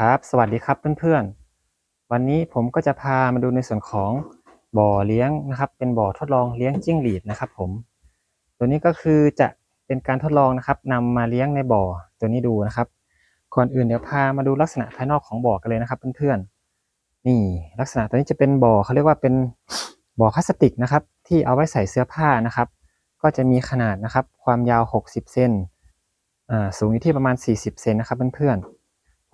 ครับ สวัสดีครับเพื่อนๆ วันนี้ผมก็จะพามาดูในส่วนของบ่อเลี้ยงนะครับ เป็นบ่อทดลองเลี้ยงจิ้งหรีดนะครับ ผม ตัวนี้ก็คือจะเป็นการทดลองนะครับนำมาเลี้ยงในบ่อตัวนี้ดูนะครับ ก่อนอื่นเดี๋ยวพามาดูลักษณะภายนอกของบ่อกันเลยนะครับเพื่อนๆ นี่ลักษณะตัวนี้จะเป็นบ่อเขาเรียกว่าเป็นบ่อพลาสติกนะครับ ที่เอาไว้ใส่เสื้อผ้านะครับ ก็จะมีขนาดนะครับ ความยาว 60 เซนสูงอยู่ที่ประมาณ 40 เซนนะครับเพื่อนๆ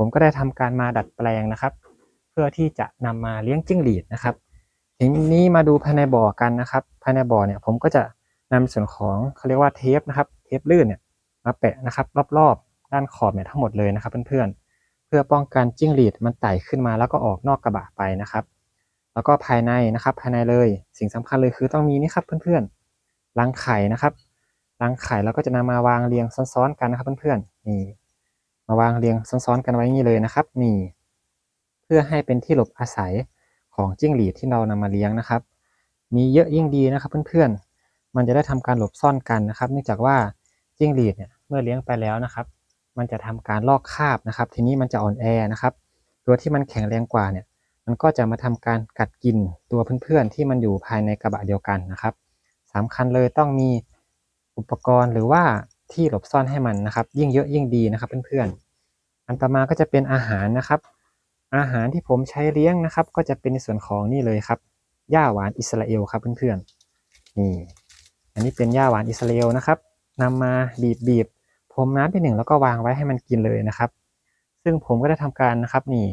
ผมก็ได้ทำการมาดัดแปลงนะครับ เพื่อที่จะนำมาเลี้ยงจิ้งหรีดนะครับทีนี้มาดูภายในบ่อกันนะครับ ภายในบ่อเนี่ยผมก็จะนำส่วนของเขาเรียกว่าเทปนะครับ เทปลื่นเนี่ยมาแปะนะครับ รอบๆ ด้านขอบเนี่ยทั้งหมดเลยนะครับ เพื่อนๆ เพื่อป้องกันจิ้งหรีดมันไต่ขึ้นมาแล้วก็ออกนอกกระบะไปนะครับ แล้วก็ภายในนะครับ ภายในเลยสิ่งสำคัญเลยคือต้องมีนี่ครับเพื่อนๆรังไข่นะครับรังไข่เราก็จะนำมาวางเรียงซ้อนๆกันนะครับเพื่อนๆนี่ มาวางเรียงซ้อนๆกันไว้งนี้เลยนะครับ นี่ เพื่อให้เป็นที่หลบอาศัยของจิ้งหรีดที่เรานำมาเลี้ยงนะครับ มีเยอะยิ่งดีนะครับเพื่อนๆ มันจะได้ทำการหลบซ่อนกันนะครับ เนื่องจากว่าจิ้งหรีดเนี่ยเมื่อเลี้ยงไปแล้วนะครับ มันจะทำการลอกคราบนะครับ ทีนี้มันจะอ่อนแอนะครับ ตัวที่มันแข็งแรงกว่าเนี่ย มันก็จะมาทำการกัดกินตัวเพื่อนๆ ที่มันอยู่ภายในกระบะเดียวกันนะครับสำคัญเลยต้องมีอุปกรณ์หรือว่าที่หลบซ่อนให้มันนะครับ ยิ่งเยอะยิ่งดีนะครับเพื่อนๆ อันต่อมาก็จะเป็นอาหารนะครับ อาหารที่ผมใช้เลี้ยงนะครับ ก็จะเป็นในส่วนของนี่เลยครับหญ้าหวานอิสราเอลครับเพื่อนๆนี่อันนี้เป็นหญ้าหวานอิสราเอลนะครับนำมาบีบบีบพรมน้ำไปหนึ่งแล้วก็วางไว้ให้มันกินเลยนะครับ ซึ่งผมก็ได้ทำการนะครับนี่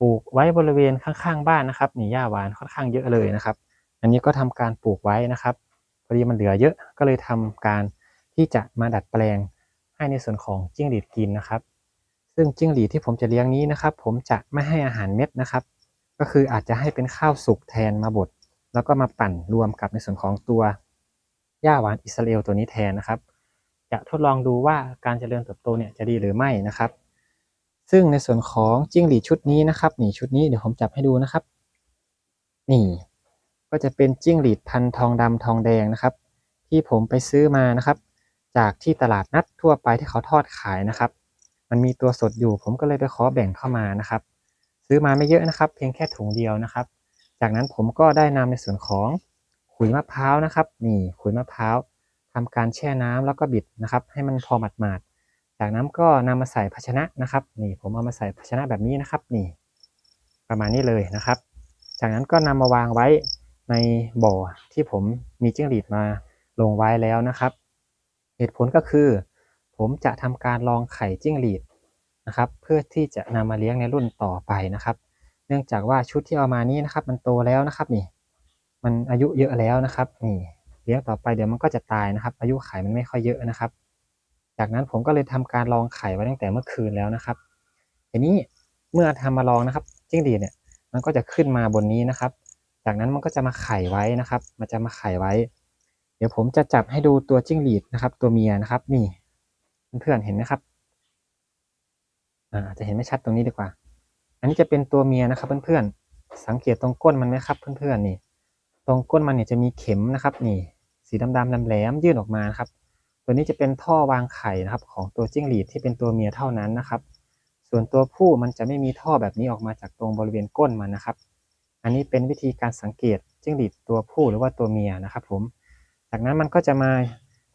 ปลูกไว้บริเวณข้างๆบ้านนะครับนี่หญ้าหวานค่อนข้างเยอะเลยนะครับ อันนี้ก็ทำการปลูกไว้นะครับพอดีมันเหลือเยอะก็เลยทำการที่จะมาดัดแปลงให้ในส่วนของจิ้งหรีดกินนะครับ ซึ่งจิ้งหรีดที่ผมจะเลี้ยงนี้นะครับ ผมจะไม่ให้อาหารเม็ดนะครับ ก็คืออาจจะให้เป็นข้าวสุกแทนมาบดแล้วก็มาปั่นรวมกับในส่วนของตัวหญ้าหวานอิสราเอลตัวนี้แทนนะครับ จะทดลองดูว่าการเจริญเติบโตเนี่ยจะดีหรือไม่นะครับ ซึ่งในส่วนของจิ้งหรีดชุดนี้นะครับนี่ชุดนี้เดี๋ยวผมจับให้ดูนะครับ นี่ ก็จะเป็นจิ้งหรีดพันธุ์ทองดำทองแดงนะครับ ที่ผมไปซื้อมานะครับ จากที่ตลาดนัดทั่วไปที่เขาทอดขายนะครับ มันมีตัวสดอยู่ ผมก็เลยไปขอแบ่งเข้ามานะครับ ซื้อมาไม่เยอะนะครับ เพียงแค่ถุงเดียวนะครับ จากนั้นผมก็ได้นำในส่วนของขุยมะพร้าวนะครับนี่ขุยมะพร้าวทำการแช่น้ำแล้วก็บิดนะครับ ให้มันพอหมาดๆจากนั้นก็นำมาใส่ภาชนะนะครับ นี่ผมเอามาใส่ภาชนะแบบนี้นะครับ นี่ ประมาณนี้เลยนะครับ จากนั้นก็นำมาวางไว้ในบ่อที่ผมมีจิ้งหรีดมาลงไว้แล้วนะครับ เหตุผลก็คือ ผมจะทำการลองไข่จิ้งหรีดนะครับ เพื่อที่จะนำมาเลี้ยงในรุ่นต่อไปนะครับ เนื่องจากว่าชุดที่เอามานี้นะครับ มันโตแล้วนะครับนี่ มันอายุเยอะแล้วนะครับ นี่เลี้ยงต่อไปเดี๋ยวมันก็จะตายนะครับ อายุไข่มันไม่ค่อยเยอะนะครับ จากนั้นผมก็เลยทำการลองไข่ไว้ตั้งแต่เมื่อคืนแล้วนะครับทีนี้เมื่อทำมาลองนะครับจิ้งหรีดเนี่ย มันก็จะขึ้นมาบนนี้นะครับ จากนั้นมันก็จะมาไข่ไว้นะครับ มันจะมาไข่ไว้ เดี๋ยวผมจะจับให้ดูตัวจิ้งหรีดนะครับ ตัวเมียนะครับ นี่ เพื่อนๆเห็นไหมครับ อ่า จะเห็นไม่ชัดตรงนี้ดีกว่า อันนี้จะเป็นตัวเมียนะครับ เพื่อนๆ สังเกตตรงก้นมันไหมครับ เพื่อนๆนี่ ตรงก้นมันเนี่ยจะมีเข็มนะครับ นี่ สีดำๆแหลมๆยื่นออกมาครับ ตัวนี้จะเป็นท่อวางไข่นะครับ ของตัวจิ้งหรีดที่เป็นตัวเมียเท่านั้นนะครับ ส่วนตัวผู้มันจะไม่มีท่อแบบนี้ออกมาจากตรงบริเวณก้นมันนะครับ อันนี้เป็นวิธีการสังเกตจิ้งหรีดตัวผู้หรือว่าตัวเมียนะครับ ผม จากนั้นมันก็จะมา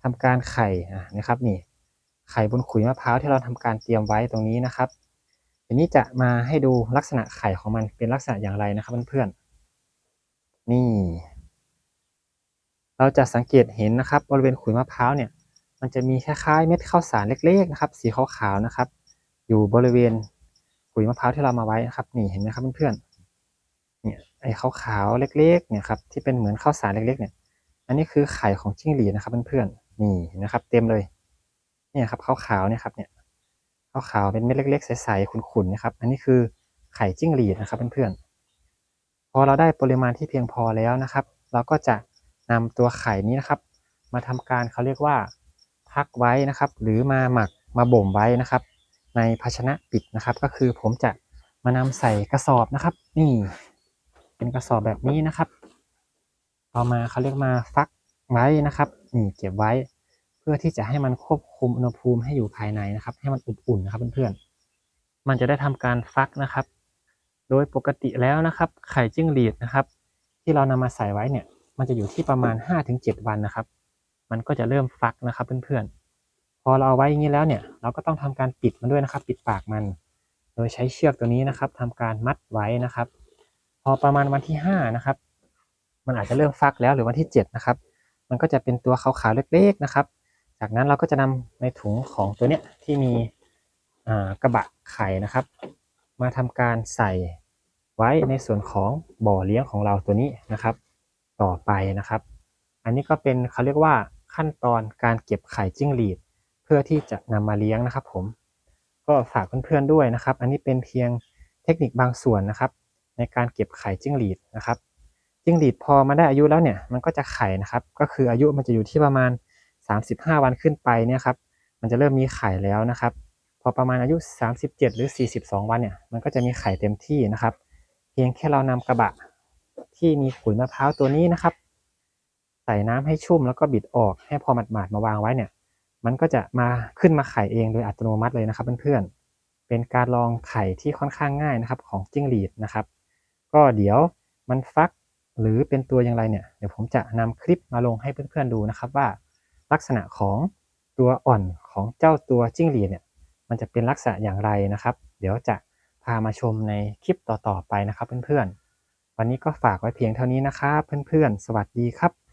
ทำการไข่นะครับนี่ ไข่บนขุยมะพร้าวที่เราทำการเตรียมไว้ตรงนี้นะครับทีนี้จะมาให้ดูลักษณะไข่ของมันเป็นลักษณะอย่างไรนะครับเพื่อนๆนี่ เราจะสังเกตเห็นนะครับบริเวณขุยมะพร้าวเนี่ยมันจะมีคล้ายๆเม็ดข้าวสารเล็กๆนะครับ สีขาวๆนะครับ อยู่บริเวณขุยมะพร้าวที่เรามาไว้นะครับ นี่เห็นไหมครับเพื่อนๆเนี่ยไอ้ขาวๆเล็กๆเนี่ยครับที่เป็นเหมือนข้าวสารเล็กๆเนี่ย อันนี้คือไข่ของจิ้งหรีดนะครับเพื่อนๆนี่นะครับ เต็มเลย เนี่ยครับขาวๆเนี่ยครับเนี่ยขาวๆเป็นเม็ดเล็กๆใสๆขุ่นๆนะครับ อันนี้คือไข่จิ้งหรีดนะครับเพื่อนๆพอเราได้ปริมาณที่เพียงพอแล้วนะครับ เราก็จะนำตัวไข่นี้นะครับ มาทำการเขาเรียกว่าพักไว้นะครับ หรือมาหมักมาบ่มไว้นะครับ ในภาชนะปิดนะครับ ก็คือผมจะมานำใส่กระสอบนะครับ นี่เป็นกระสอบแบบนี้นะครับเอามาเขาเรียกมาฟักไว้นะครับนี่เก็บไว้ พื่อที่จะให้มันควบคุมอุณหภูมิให้อยู่ภายในนะครับ ให้มันอุ่นๆนะครับเพื่อนๆ มันจะได้ทำการฟักนะครับ โดยปกติแล้วนะครับไข่จิ้งหรีดนะครับ ที่เรานำมาใส่ไว้เนี่ย มันจะอยู่ที่ประมาณ 5-7 วันนะครับ มันก็จะเริ่มฟักนะครับเพื่อนๆ พอเราเอาไว้อย่างนี้แล้วเนี่ย เราก็ต้องทำการปิดมันด้วยนะครับ ปิดปากมัน โดยใช้เชือกตัวนี้นะครับทำการมัดไว้นะครับ พอประมาณวันที่ห้านะครับ มันอาจจะเริ่มฟักแล้วหรือวันที่เจ็ดนะครับ มันก็จะเป็นตัวขาวๆเล็ก ๆนะครับ จากนั้นเราก็จะนำในถุงของตัวเนี้ยที่มีกระบะไข่นะครับ มาทำการใส่ไว้ในส่วนของบ่อเลี้ยงของเราตัวนี้นะครับ ต่อไปนะครับ อันนี้ก็เป็นเขาเรียกว่าขั้นตอนการเก็บไข่จิ้งหรีด เพื่อที่จะนำมาเลี้ยงนะครับ ผมก็ฝากเพื่อนๆด้วยนะครับ อันนี้เป็นเพียงเทคนิคบางส่วนนะครับ ในการเก็บไข่จิ้งหรีดนะครับจิ้งหรีดพอมาได้อายุแล้วเนี่ยมันก็จะไข่นะครับ ก็คืออายุมันจะอยู่ที่ประมาณ 35 วันขึ้นไปเนี่ยครับมันจะเริ่มมีไข่แล้วนะครับ พอประมาณอายุ 37 หรือ 42 วันเนี่ยมันก็จะมีไข่เต็มที่นะครับ เพียงแค่เรานำกระบะที่มีขุยมะพร้าวตัวนี้นะครับ ใส่น้ำให้ชุ่มแล้วก็บิดออกให้พอหมาดๆมาวางไว้เนี่ยมันก็จะมาขึ้นมาไข่เองโดยอัตโนมัติเลยนะครับเพื่อนๆ เป็นการลองไข่ที่ค่อนข้างง่ายนะครับของจิ้งหรีดนะครับ ก็เดี๋ยวมันฟักหรือเป็นตัวอย่างไรเนี่ยเดี๋ยวผมจะนำคลิปมาลงให้เพื่อนๆดูนะครับว่า ลักษณะของตัวอ่อนของเจ้าตัวจิ้งหรีดเนี่ยมันจะเป็นลักษณะอย่างไรนะครับ เดี๋ยวจะพามาชมในคลิปต่อๆไปนะครับเพื่อนๆ วันนี้ก็ฝากไว้เพียงเท่านี้นะครับเพื่อนๆ สวัสดีครับ